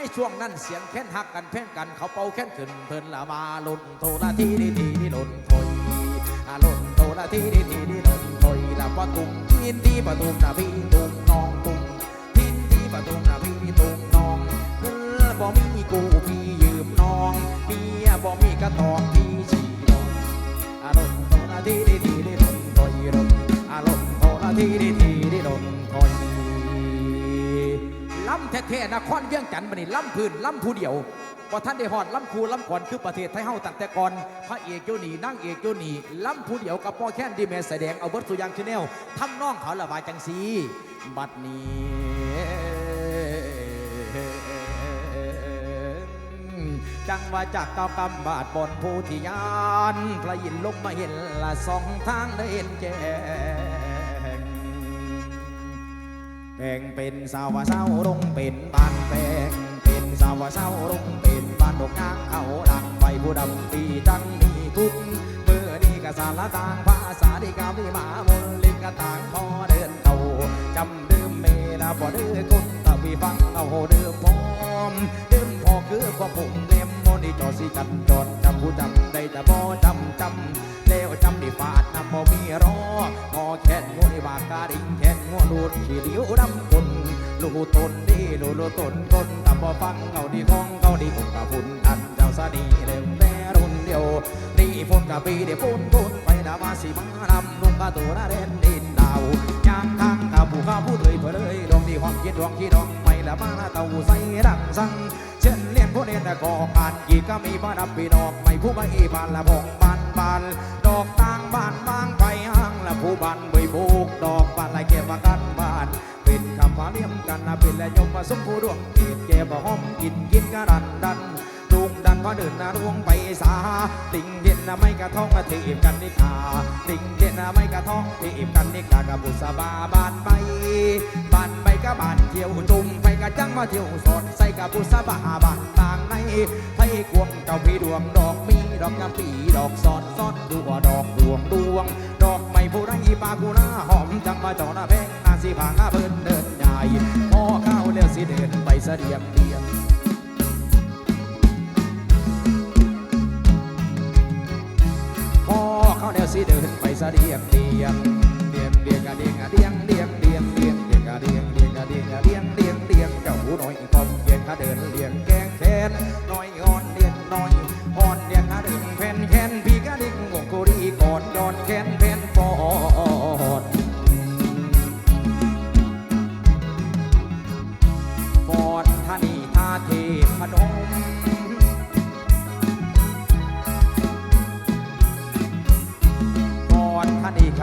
ในช่วงนั้นเสียงแค้นหักกันแพ่งกันเขาเป่าแค้นขึ้นเพิ่นละมาหล่นโทละทีดีทีดีหล่นถอยอาหล่นโทละทีดีทีดีหล่นถอยละปะตุงทินที่ปะตุงนะพี่ตุงน้องตุงทินที่ปะตุงนะพี่ตุงน้องเออบ่มีกูพี่ยืมน้องเมียบ่มีกระตองพี่ฉีน้องอารมณ์โทนาทีดีทีดีดนถอยรถอารมณ์โทนาทีดีทีำแท้ๆนครเวียงจันทร์บัดนี้ล้ำพื้นล้ำผู้เดียวพอท่านได้หอดล้ำคูล้ำก่อนคือประเทศไทยเฮาตั้งแต่ก่อนพระเอกโยนีนั่งเอกโยนีล้ำผู้เดียวกับพ่อแค้นดีแม่แสดงเอาเบิร์ตสุยางชแนลทำน้องเขาละวายจังสีบัดนี้จังว่าจากเก้ากำบาดบนผู้ที่ยานพระยินลงมาเห็นละสองทางได้เห็นแจ้ แปลงเป็นสาวเศร้าลงเป็นบ้านแปลงเป็นสาวเศร้าลงเป็นบ้านดอกนางเอาหลังไปผู้ดำปีจังมีทุกเมื่อนี้ก็สารต่างภาษาดีกามีหมามนลิกต่างพอเดินเต่าจำดื่มเมลาบ่ดือคนตะวีฟังเอาดือพร้อมดื่มพอคือพอผมเล่มมนี่จอสิจันจอดจำผู้จำได้แต่บ่จำจำาดิ่งแค่นงูดูดขี้ริ้วดำคนลูตนดีลูลูตนคนแต่บ่ฟังเอาดีของเขาดีคงกะพุ่นอันเจ้าสดีเร็วแต่รุ่นเดียวนี่พุ่นกะปีเดียวพุ่นพุ่นไปดามาสิมานำลุงกะตัวนาเด่นดินดาวยางทางกับผู้ข้าผู้เลยเผลยดวงดีความคิดดวงที่ดองไม่ละมาเต่าใส่ดังสังเช่นเลียนผู้เรียนต่ก่อการกี่ก็มีบ้านดับปีดอกไม่ผู้ไม่บานละพงบานบานดอกต่างบ้านบางไปหา ละผู้บันใบบุกดอกบานละเก็บมากันบ้าน เป็นคำฟ้าเลี่ยมกันนะเป็นและยมมาสมผู้ดวงเกตเก็บหอมกินกินกระดันดันดุงดันก็เดินนะดวงไปสา ติ่งเด่นนะไม่กระท้องมาถีบกันนิกาติ่งเด่นนะไม่กระท้องถีบกันนิกากับบุษบาบานไปบานไปกับบานเที่ยวจุ่มไปกระจังมาเที่ยวสดใส่กับบุษบาบานต่างในไทยกวงเจ้าพี่ดวงดอกมีดอกยำปีดอกสอดสอดดูว่าดอกดวงดวงดอก ปากูหน้าหอมจังมาจอหน้าแพงนาสีผางาเพิ่นเดินใหญ่พอเข้าเลี้ยวสิเดินไปเสดียมเดียมพอเขาเดียวสิเดินไปเสดียมเดียมเดียมเดียงกะเดียงกะเดียงเดียงเดียงเดียงเดียงกะเดียงเดียงกะเดียงกะเดียงเดียง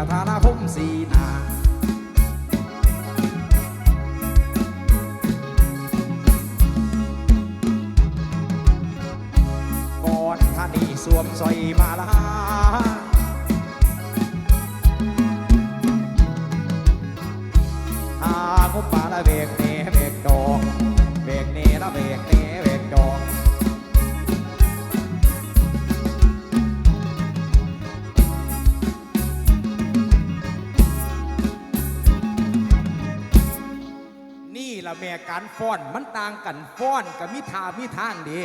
ทานาถานาพมสีนาก่อนท่านีสวมสอยมาลาหางุปปาละเวกเน ละแม่การฟ้อนมันต่างกันฟ้อนกับมิทามิทางดี